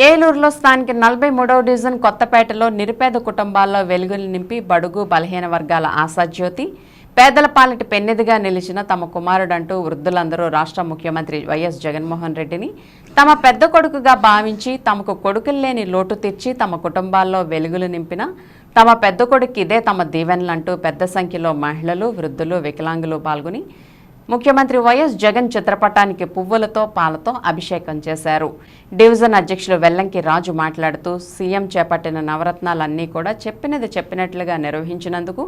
ఏలూరులో స్థానిక నలభై మూడవ డివిజన్ కొత్తపేటలో నిరుపేద కుటుంబాల్లో వెలుగులు నింపి బడుగు బలహీన వర్గాల ఆశాజ్యోతి పేదల పాలిటి పెన్నెదిగా నిలిచిన తమ కుమారుడంటూ వృద్ధులందరూ రాష్ట్ర ముఖ్యమంత్రి వైఎస్ జగన్మోహన్ రెడ్డిని తమ పెద్ద కొడుకుగా భావించి తమకు కొడుకులు లేని లోటు తీర్చి తమ కుటుంబాల్లో వెలుగులు నింపిన తమ పెద్ద కొడుకు ఇదే తమ దీవెనలంటూ పెద్ద సంఖ్యలో మహిళలు వృద్ధులు వికలాంగులు పాల్గొని ముఖ్యమంత్రి వైఎస్ జగన్ చిత్రపటానికి పువ్వులతో పాలతో అభిషేకం చేశారు. డివిజన్ అధ్యక్షులు వెల్లంకి రాజు మాట్లాడుతూ సీఎం చేపట్టిన నవరత్నాలన్నీ కూడా చెప్పినది చెప్పినట్లుగా నిర్వహించినందుకు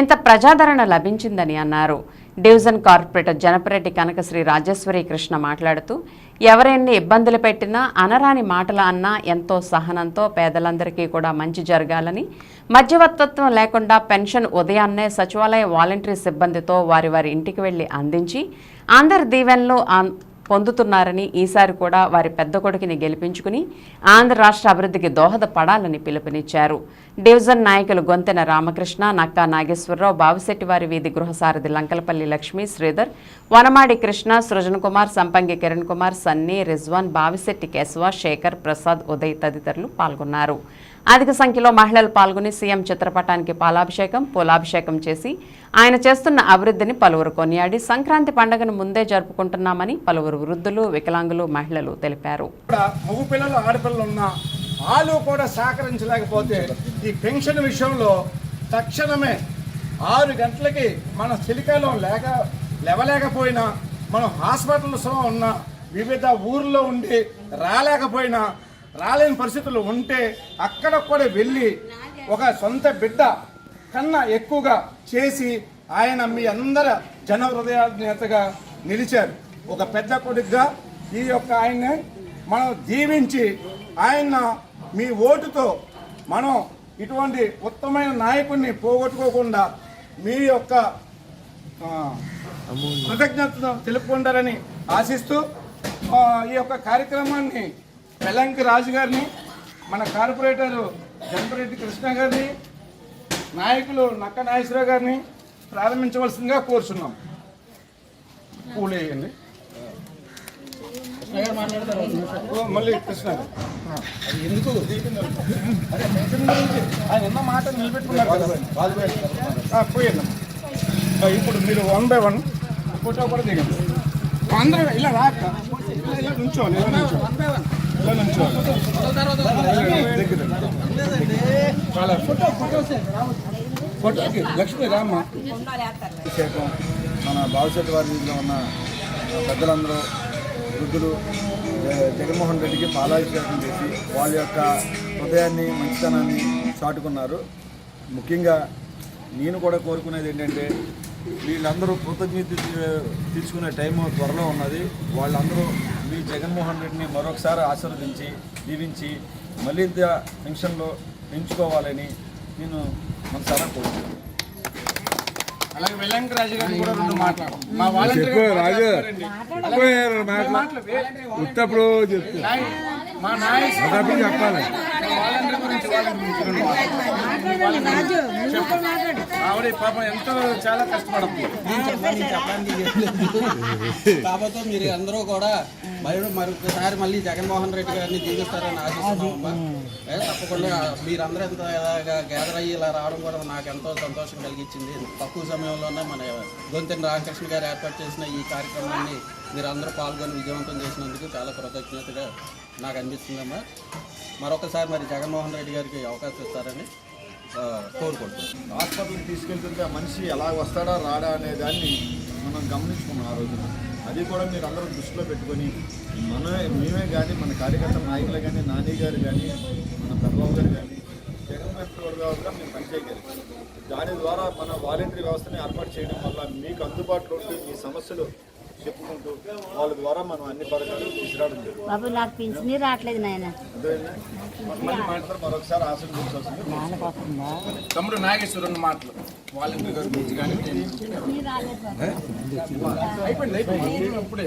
ఇంత ప్రజాదరణ లభించిందని అన్నారు. డివిజన్ కార్పొరేటర్ జనపరెడ్డి కనకశ్రీ రాజేశ్వరి కృష్ణ మాట్లాడుతూ ఎవరెన్ని ఇబ్బందులు పెట్టినా అనరాని మాటలు అన్నా ఎంతో సహనంతో పేదలందరికీ కూడా మంచి జరగాలని మధ్యవర్తత్వం లేకుండా పెన్షన్ ఉదయాన్నే సచివాలయ వాలంటరీ సిబ్బందితో వారి వారి ఇంటికి వెళ్ళి అందించి అందరి దీవెనలు పొందుతున్నారని ఈసారి కూడా వారి పెద్ద కొడుకుని గెలిపించుకుని ఆంధ్ర రాష్ట్ర అభివృద్ధికి దోహదపడాలని పిలుపునిచ్చారు. డివిజన్ నాయకులు గొంతెన రామకృష్ణ నక్కా నాగేశ్వరరావు బావిశెట్టివారి వీధి గృహసారథి లంకలపల్లి లక్ష్మి శ్రీధర్ వనమాడి కృష్ణ సృజన్ కుమార్ సంపంగి కిరణ్ కుమార్ సన్నీ రిజ్వాన్ బావిశెట్టి కేశవ శేఖర్ ప్రసాద్ ఉదయ్ తదితరులు పాల్గొన్నారు. అధిక సంఖ్యలో మహిళలు పాల్గొని సీఎం చిత్రపటానికి పాలాభిషేకం పూలాభిషేకం చేసి ఆయన చేస్తున్న అభివృద్ధిని పలువురు కొనియాడి. సంక్రాంతి పండుగను ముందే జరుపుకుంటున్నామని పలువురు వృద్ధులు వికలాంగులు మహిళలు తెలిపారు. కూడా మగ పిల్లలు ఆడపిల్లలు ఉన్న వాళ్ళు కూడా సహకరించలేకపోతే ఈ పెన్షన్ విషయంలో తక్షణమే ఆరు గంటలకి మన చిలికలో లేక లేవలేకపోయినా మనం హాస్పిటల్స్లో ఉన్న వివిధ ఊర్లో ఉండి రాలేకపోయినా రాలేని పరిస్థితులు ఉంటే అక్కడ కూడా వెళ్ళి ఒక సొంత బిడ్డ కన్నా ఎక్కువగా చేసి ఆయన మీ అందరి జన హృదయాధినేతగా నిలిచారు. ఒక పెద్ద కొడుకుగా ఈ యొక్క ఆయన్ని మనం దీవించి ఆయన మీ ఓటుతో మనం ఇటువంటి ఉత్తమైన నాయకుడిని పోగొట్టుకోకుండా మీ యొక్క కృతజ్ఞతను తెలుపుకుంటారని ఆశిస్తూ ఈ యొక్క కార్యక్రమాన్ని వెల్లంకి రాజు గారిని మన కార్పొరేటర్ జనపరెడ్డి కృష్ణ గారిని నాయకులు నక్క నాగేశ్వరరావు గారిని ప్రారంభించవలసిందిగా కోరుచున్నాం. పూలు వేయండి. మళ్ళీ కృష్ణ అది ఎందుకు ఆయన ఎన్నో మాట నిలబెట్టుకున్నారు కదా. ఇప్పుడు మీరు వన్ బై వన్ ఫోటో కూడా దిగండి. అందరూ ఇలా రాక. ఇలా ఇలా నుంచోవాలి ఇలా నుంచోవాలి. ఫోటోకి లక్ష్మీ రామ్మ అభిషేకం మన బావిశెట్టి వారి ఉన్న పెద్దలందరూ వృద్ధులు జగన్మోహన్ రెడ్డికి పాలాభిషేకం చేసి వాళ్ళ యొక్క హృదయాన్ని మంచితనాన్ని చాటుకున్నారు. ముఖ్యంగా నేను కూడా కోరుకునేది ఏంటంటే వీళ్ళందరూ కృతజ్ఞత తీ- తీర్చుకునే టైం త్వరలో ఉన్నది. వాళ్ళందరూ మీ జగన్మోహన్ రెడ్డిని మరొకసారి ఆశీర్వదించి దీవించి మళ్ళీ పెన్షన్లో పెంచుకోవాలని నేను మనసారా అలాగే వెల్లంక రాజు కూడా రెండు మాట్లాడు మా వాలంటీర్ మా అదప్పుడు చెప్పాలి. ఆవిడ పాపం ఎంతో చాలా కష్టపడుతుంది కాకపోతే మీరు అందరూ కూడా మరి మరొకసారి మళ్ళీ జగన్మోహన్ రెడ్డి గారిని దీవిస్తారని ఆశిస్తున్నామమ్మా ఏ, తప్పకుండా మీరందరూ ఎంత గ్యాదర్ అయ్యి ఇలా రావడం కూడా నాకు ఎంతో సంతోషం కలిగించింది. తక్కువ సమయంలోనే మన గొంతెన రామకృష్ణ గారు ఏర్పాటు చేసిన ఈ కార్యక్రమాన్ని మీరు అందరూ పాల్గొని విజయవంతం చేసినందుకు చాలా కృతజ్ఞతగా నాకు అనిపిస్తుందమ్మా. మరొకసారి మరి జగన్మోహన్ రెడ్డి గారికి అవకాశం ఇస్తారని కోరుకుంటున్నాం. హాస్పిటల్కి తీసుకెళ్తుంటే మనిషి ఎలా వస్తాడా రాడా అనే దాన్ని మనం గమనించుకున్నాం ఆ రోజున. అది కూడా మీరు అందరూ దృష్టిలో పెట్టుకొని మన మేమే కానీ మన కార్యకర్త నాయకులు కానీ నాని గారు కానీ మన పెద్దబాబు గారు కానీ జగన్మోహన్ గారు కూడా మేము పనిచేయగలిగాం. దాని ద్వారా మన వాలంటరీ వ్యవస్థని ఏర్పాటు చేయడం వల్ల మీకు అందుబాటులో ఉండి మీ సమస్యలు చెప్పుకుంటూ వాళ్ళ ద్వారా మనం అన్ని పథకాలు తీసుకురావడం బాబు నాకు పింఛనీ రావట్లేదు నాయన. మరొకసారి తమ్ముడు నాగేశ్వరుని మాటలు. వాలంటీర్ గారి గురించి కానీ అయిపోయింది అయిపోయింది. ఇప్పుడే